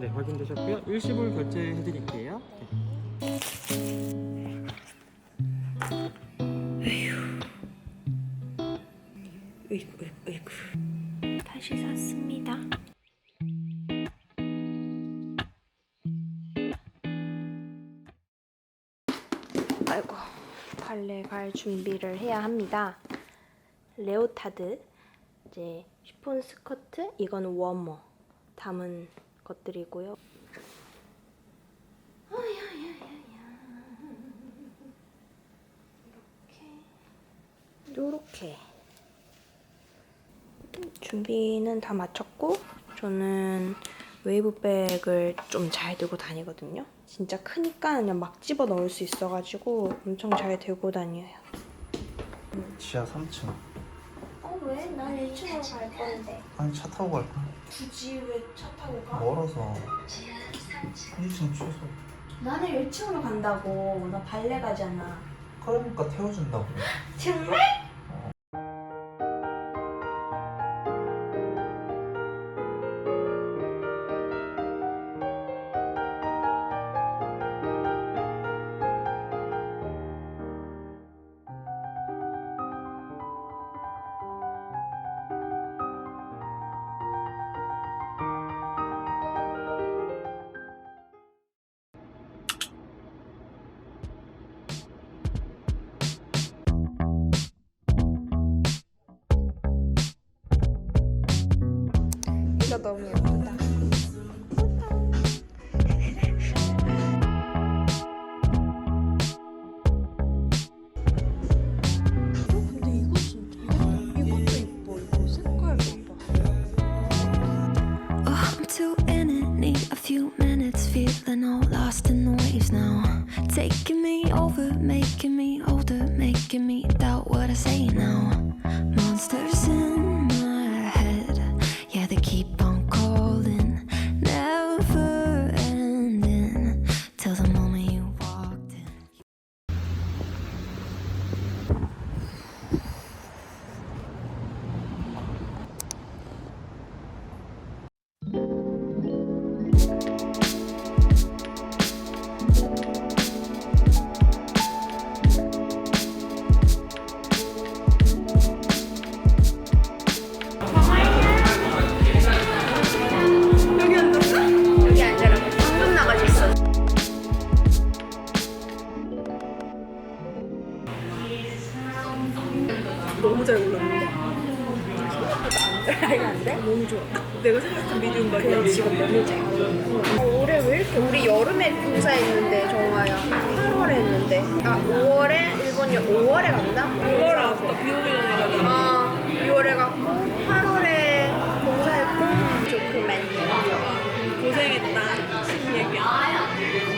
네, 확인되셨고요. 일시불 결제해 드릴게요. 으이구, 으이구. 아이고, 발레 갈 준비를 해야 합니다. 레오타드, 이제 쉬폰 스커트, 이건 워머 담은 것들이고요. 이렇게, 요렇게. 준비는 다 마쳤고 저는 웨이브백을 좀 잘 들고 다니거든요. 진짜 크니까 그냥 막 집어 넣을 수 있어가지고 엄청 잘 들고 다녀요. 지하 3층. 어 왜? 난 1층으로 갈 건데. 아니 차 타고 갈 거야. 굳이 왜 차 타고 가? 멀어서. 1층 최소. 나는 1층으로 간다고. 나 발레 가잖아. 그러니까 태워준다고. 정말? I'm too in a few minutes, feeling all lost in the waves now. Taking me over, making me older, making me doubt what I say now. Monsters 이거 안 돼? 너무 좋아. 내가 생각한 미디움 바디. 그냥 지금 너무 잘 올해 왜 이렇게 우리 여름에 공사했는데 정화야 8월에 했는데 아 5월에 일본 여 5월에 갔나? 5월에 갔다 비 가잖아. 아 6월에 갔고 8월에 공사했고 좋구만. 고생했다. 신얘기야.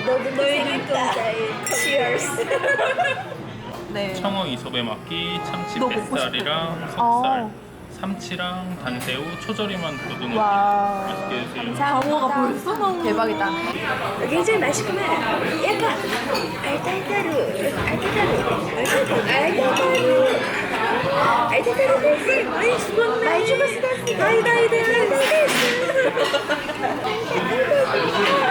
너도 고생했다. Cheers. 청어 이sob에 막기, 참치 뱃살이랑 석살, 삼치랑 단새우, 초절임한 고등어 맛있게 드세요. 광어가 벌써 나오는 대박이다. 제일 맛있구나. 약간 알달달우, 알달달우, 알달달우, 알달달우 됐어. 많이 죽었네. 많이 죽었어. 아이다, 알달달우,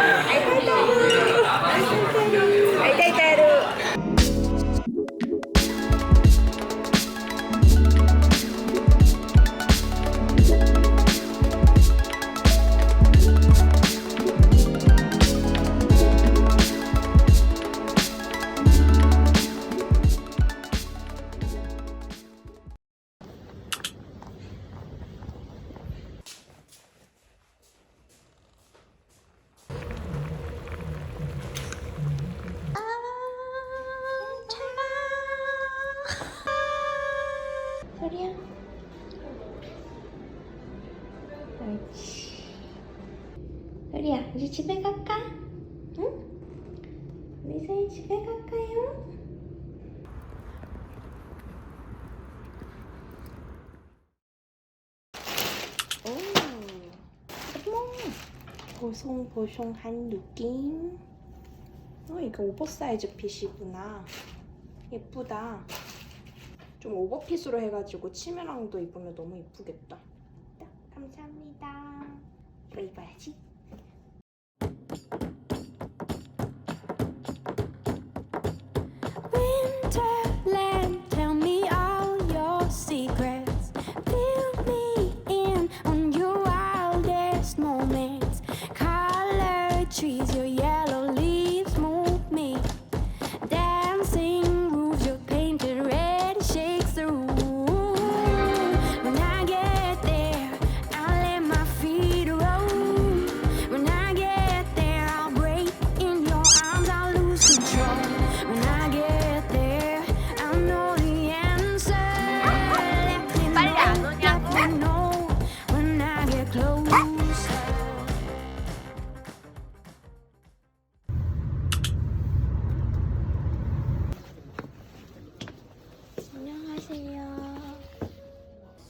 소리야. 옳지. 소리야, 이제 집에 갈까? 응? 우리 소희 집에 갈까요? 오, 보송보송한 느낌. 어, 이거 오버사이즈 핏이구나. 예쁘다. 좀 오버핏으로 해가지고 치매랑도 입으면 너무 이쁘겠다. 감사합니다. 이거 입어야지.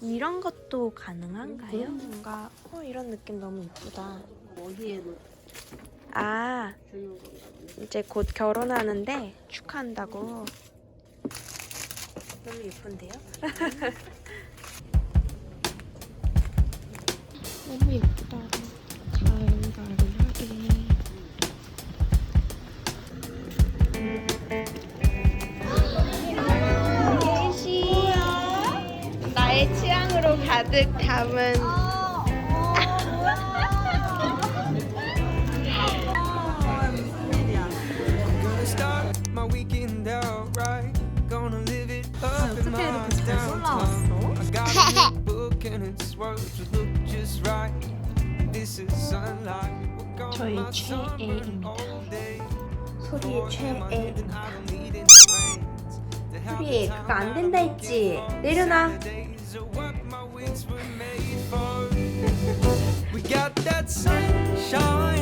이런 것도 가능한가요? 뭔가 어 이런 느낌 너무 이쁘다. 어디에 아 이제 곧 결혼하는데 축하한다고. 너무 예쁜데요? 너무 예쁘다. 가을가을 Work on 저희 최애입니다. 소리의 최애 I don't need any friends to help 소리 the 그거 안 된다 했지 내려놔 we got that sunshine.